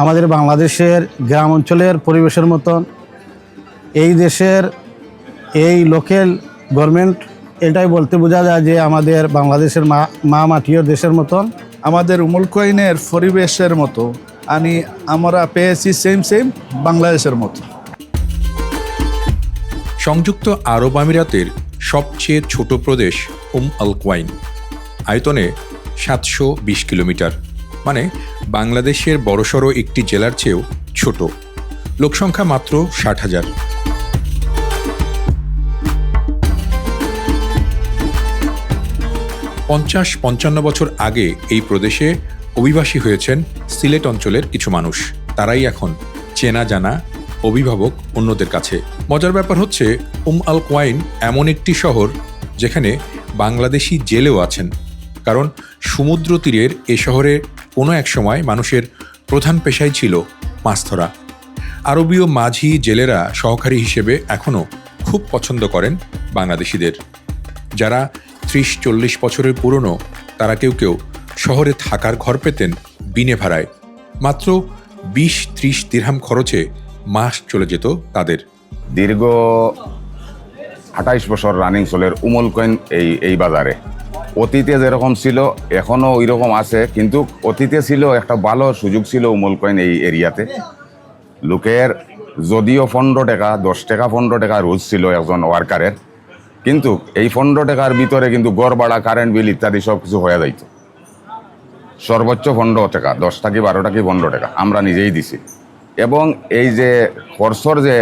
আমাদের বাংলাদেশের গ্রাম অঞ্চলের পরিবেশের মতন এই দেশের এই লোকাল গভর্নমেন্ট এটাই বলতে বোঝা যায় যে আমাদের বাংলাদেশের মা মা মাটিও দেশের মতন। আমাদের উমুলকইনের পরিবেশের মতো আমি আমরা পেয়েছি সেম সেম বাংলাদেশের মতো। সংযুক্ত আরব আমিরাতের সবচেয়ে ছোট প্রদেশ উম আল কোয়াইন আয়তনে সাতশো বিশ কিলোমিটার। মানে বাংলাদেশের বড়সড় একটি জেলার চেয়েও ছোট। লোকসংখ্যা মাত্র ষাট হাজার। পঞ্চাশ পঞ্চান্ন বছর আগে এই প্রদেশে অভিবাসী হয়েছেন সিলেট অঞ্চলের কিছু মানুষ। তারাই এখন চেনা জানা অভিভাবক অন্যদের কাছে। মজার ব্যাপার হচ্ছে, উম আল কোয়াইন এমন একটি শহর যেখানে বাংলাদেশি জেলেও আছেন। কারণ সমুদ্র তীরের এ শহরে কোনো এক সময় মানুষের প্রধান পেশাই ছিল মাছ ধরা। আরবীয় মাঝি জেলেরা সহকারী হিসেবে এখনও খুব পছন্দ করেন বাংলাদেশিদের। যারা ত্রিশ চল্লিশ বছরের পুরনো, তারা কেউ কেউ শহরে থাকার ঘর পেতেন বিনে ভাড়ায়। মাত্র বিশ ত্রিশ দিরহাম খরচে মাস চলে যেত তাদের। দীর্ঘ আঠাইশ বছর রানিং চলের উমল কয়েন এই এই বাজারে। অতীতে যেরকম ছিল, এখনও ওই রকম আছে। কিন্তু অতীতে ছিল, একটা ভালো সুযোগ ছিল উমল কয়েন এই এরিয়াতে। লোকের যদিও পনেরো টাকা, দশ টাকা পনেরো টাকা রোজ ছিল একজন ওয়ার্কারের। কিন্তু এই পনেরো টাকার ভিতরে কিন্তু গড় ভাড়া কারেন্ট বিল ইত্যাদি সব কিছু হয়ে যাইত। সর্বোচ্চ পনেরো টাকা, দশ টাকি, বারো টাকি, পনেরো টাকা আমরা নিজেই দিছি। এবং এই যে খরচর যে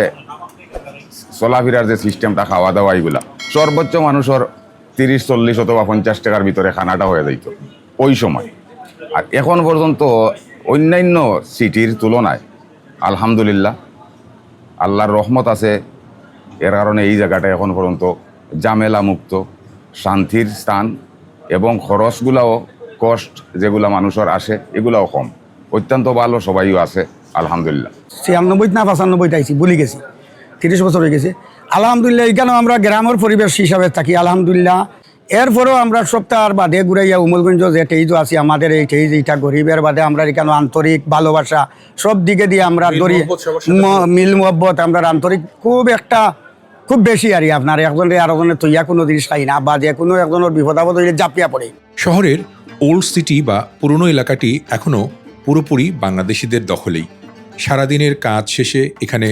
চলাফেরার যে সিস্টেমটা খাওয়া দাওয়া এইগুলা, সর্বোচ্চ মানুষের তিরিশ, চল্লিশ অথবা পঞ্চাশ টাকার ভিতরে খানাটা হয়ে যাইত, ওই সময়। আর এখন পর্যন্ত অন্যান্য সিটির তুলনায়, আলহামদুলিল্লাহ, আল্লাহর রহমত আছে, এর কারণে এই জায়গাটা এখন পর্যন্ত জামেলা মুক্ত শান্তির স্থান এবং খরচগুলাও কষ্ট, যেগুলা মানুষের আসে, এগুলাও কম। অত্যন্ত ভালো সবাইও আছে, আলহামদুলিল্লাহ। ছিয়ানব্বই না পঁচানব্বইটা আইছি বলি গেছি, তিরিশ বছর হয়ে গেছে। আলহামদুলিল্লাহ এখানেও আমরা গ্রামের পরিবেশ হিসাবে থাকি, আলহামদুলিল্লাহ। এরপরেও আমরা সপ্তাহের বাদে ঘুরাইয়া উমলগঞ্জ যে টেইজ আছে আমাদের এই টেইজ এইটা গরিবের বাদে আমরা এখানে আন্তরিক ভালোবাসা সব দিকে দিয়ে আমরা ধরি মিল মহব্বত আমরা আন্তরিক খুব একটা খুব বেশি আর আপনার একজনের আর একজনের তৈয়া কোনো জিনিস খাই না বা যে কোনো একজনের বিপদ আপদ হইলে জাপিয়া পড়ে। শহরের ওল্ড সিটি বা পুরনো এলাকাটি এখনও পুরোপুরি বাংলাদেশিদের দখলেই। সারাদিনের কাজ শেষে এখানে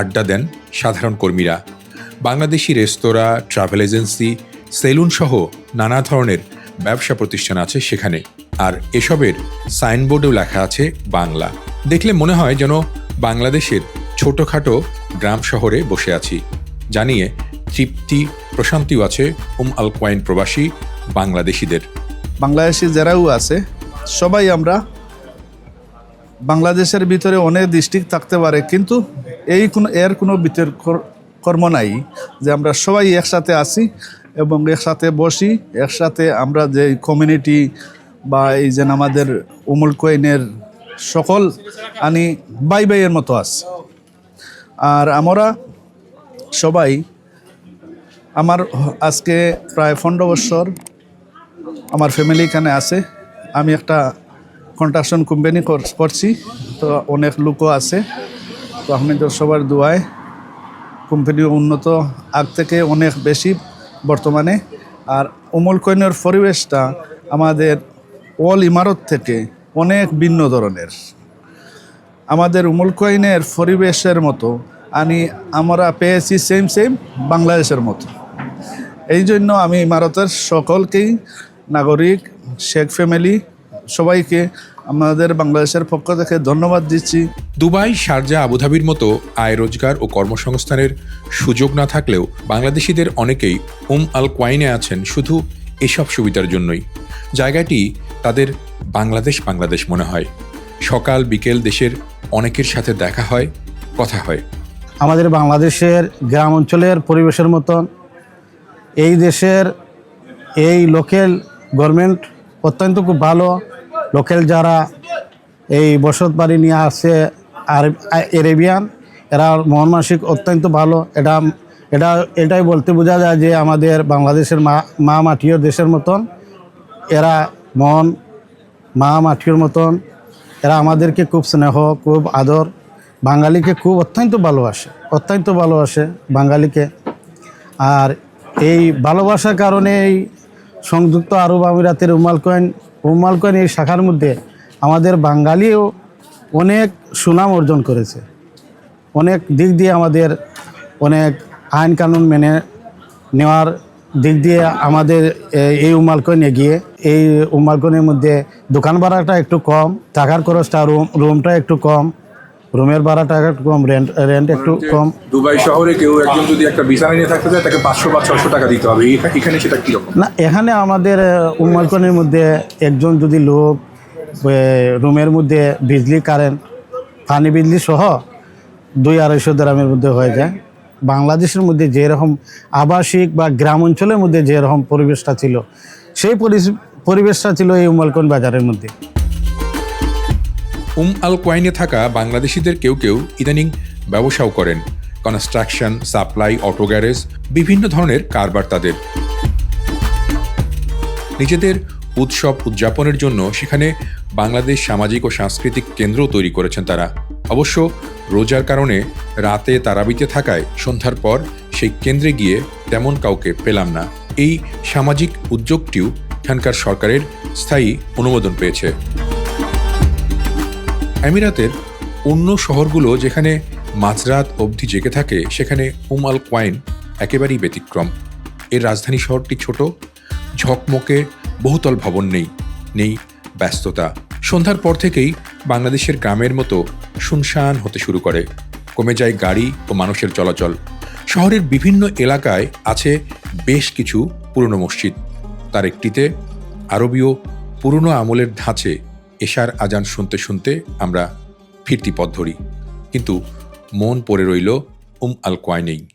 আড্ডা দেন সাধারণ কর্মীরা। Bangladeshi restaurant travel agency salon সহ নানা ধরনের ব্যবসা প্রতিষ্ঠান আছে সেখানে। আর এসবের সাইনবোর্ডেও লেখা আছে বাংলা। দেখলে মনে হয় যেন বাংলাদেশের ছোটোখাটো গ্রাম শহরে বসে আছি। জানিয়ে তৃপ্তি, প্রশান্তিও আছে উম আল কোয়াইন প্রবাসী বাংলাদেশিদের। বাংলাদেশি যারাও আছে, সবাই আমরা বাংলাদেশের ভিতরে অনেক ডিস্ট্রিক্ট থাকতে পারে, কিন্তু এই কোনো, এর কোনো বিতর্ক কর্ম নাই যে আমরা সবাই একসাথে আসি এবং একসাথে বসি, একসাথে আমরা যে কমিউনিটি বা এই যে আমাদের উমুল কোয়েনের সকল আনি বাই বাইয়ের মতো আছে। আর আমরা সবাই, আমার আজকে প্রায় পনেরো বছর আমার ফ্যামিলি এখানে আছে। আমি একটা কন্ট্রাকশন কোম্পানি করছি, তো অনেক লোকও আছে। তো আপনাদের সবার দোয়ায় কোম্পানি উন্নত আগ থেকে অনেক বেশি বর্তমানে। আর অমল কইনের পরিবেশটা আমাদের অল ইমারত থেকে অনেক ভিন্ন ধরনের। আমাদের উমল কইনের পরিবেশের মতো আমি আমরা পেয়েছি সেম সেম বাংলাদেশের মতো। এই জন্য আমি ইমারতের সকলকেই, নাগরিক, শেখ ফ্যামিলি সবাইকে আমাদের বাংলাদেশের পক্ষ থেকে ধন্যবাদ দিচ্ছি। দুবাই শারজা আবুধাবির মতো আয় রোজগার ও কর্মসংস্থানের সুযোগ না থাকলেও বাংলাদেশিদের অনেকেই উম আল কোয়াইনে আছেন শুধু এসব সুবিধার জন্যই। জায়গাটি তাদের বাংলাদেশ বাংলাদেশ মনে হয়। সকাল বিকেল দেশের অনেকের সাথে দেখা হয় কথা হয়। আমাদের বাংলাদেশের গ্রাম অঞ্চলের পরিবেশের মতন এই দেশের এই লোকাল গভর্নমেন্ট অত্যন্ত খুব ভালো। লোকাল যারা এই বসত বাড়ি নিয়ে আসছে আর এরেবিয়ান, এরা মন মানসিক অত্যন্ত ভালো। এটা এটা, এটাই বলতে বোঝা যায় যে আমাদের বাংলাদেশের মা মা মাটিও দেশের মতন এরা মন, মা মাটির মতন। এরা আমাদেরকে খুব স্নেহ, খুব আদর। বাঙালিকে খুব অত্যন্ত ভালোবাসে অত্যন্ত ভালোবাসে বাঙালিকে। আর এই ভালোবাসার কারণে এই সংযুক্ত আরব আমিরাতের উমাল কয়েন উমাল এই শাখার মধ্যে আমাদের বাঙালিও অনেক সুনাম অর্জন করেছে। অনেক দিক দিয়ে আমাদের অনেক আইন কানুন মেনে নেওয়ার দিক দিয়ে আমাদের এই উমালকন এগিয়ে, এই উমালকনের মধ্যে দোকান ভাড়াটা একটু কম, টাকার খরচটা রুম রুমটা একটু কম রুমের ভাড়াটা একটু কম রেন্ট রেন্ট একটু কম। দুবাই শহরে কেউ একজন যদি একটা বিছানা নিয়ে থাকতে চায় তাকে পাঁচশো বা ছশো টাকা দিতে হবে। এখানে সেটা কীরকম? না এখানে আমাদের উমালকনের মধ্যে একজন যদি লোক রুমের মধ্যে বিজলি কারেন্ট পানি বিজলি সহ দুই আড়াইশো গ্রামের মধ্যে হয়ে যায়। বাংলাদেশের মধ্যে যেরকম আবাসিক বা গ্রাম অঞ্চলের মধ্যে যেরকম পরিবেশটা ছিল সেই পরিবেশটা ছিল এই উমালকন বাজারের মধ্যে। উম আল কোয়াইনে থাকা বাংলাদেশিদের কেউ কেউ ইদানিং ব্যবসাও করেন। কনস্ট্রাকশন, সাপ্লাই, অটো গ্যারেজ, বিভিন্ন ধরনের কারবার তাদের। নিজেদের উৎসব উদযাপনের জন্য সেখানে বাংলাদেশ সামাজিক ও সাংস্কৃতিক কেন্দ্রও তৈরি করেছেন তারা। অবশ্য রোজার কারণে রাতে তারাবিতে থাকায় সন্ধ্যার পর সেই কেন্দ্রে গিয়ে তেমন কাউকে পেলাম না। এই সামাজিক উদ্যোগটিও এখানকার সরকারের স্থায়ী অনুমোদন পেয়েছে। আমিরাতের অন্য শহরগুলো যেখানে মাঝরাত অবধি জেগে থাকে, সেখানে উম আল কোয়াইন একেবারেই ব্যতিক্রম। এর রাজধানী শহরটি ছোট, ঝকমকে বহুতল ভবন নেই নেই ব্যস্ততা। সন্ধ্যার পর থেকেই বাংলাদেশের গ্রামের মতো শুনশান হতে শুরু করে। কমে যায় গাড়ি ও মানুষের চলাচল। শহরের বিভিন্ন এলাকায় আছে বেশ কিছু পুরনো মসজিদ। তার একটিতে আরবীয় পুরনো আমলের ধাঁচে এশার আজান শুনতে শুনতে আমরা ফিরতি পথ ধরি। কিন্তু মন পড়ে রইল উম আল কোয়াইনেই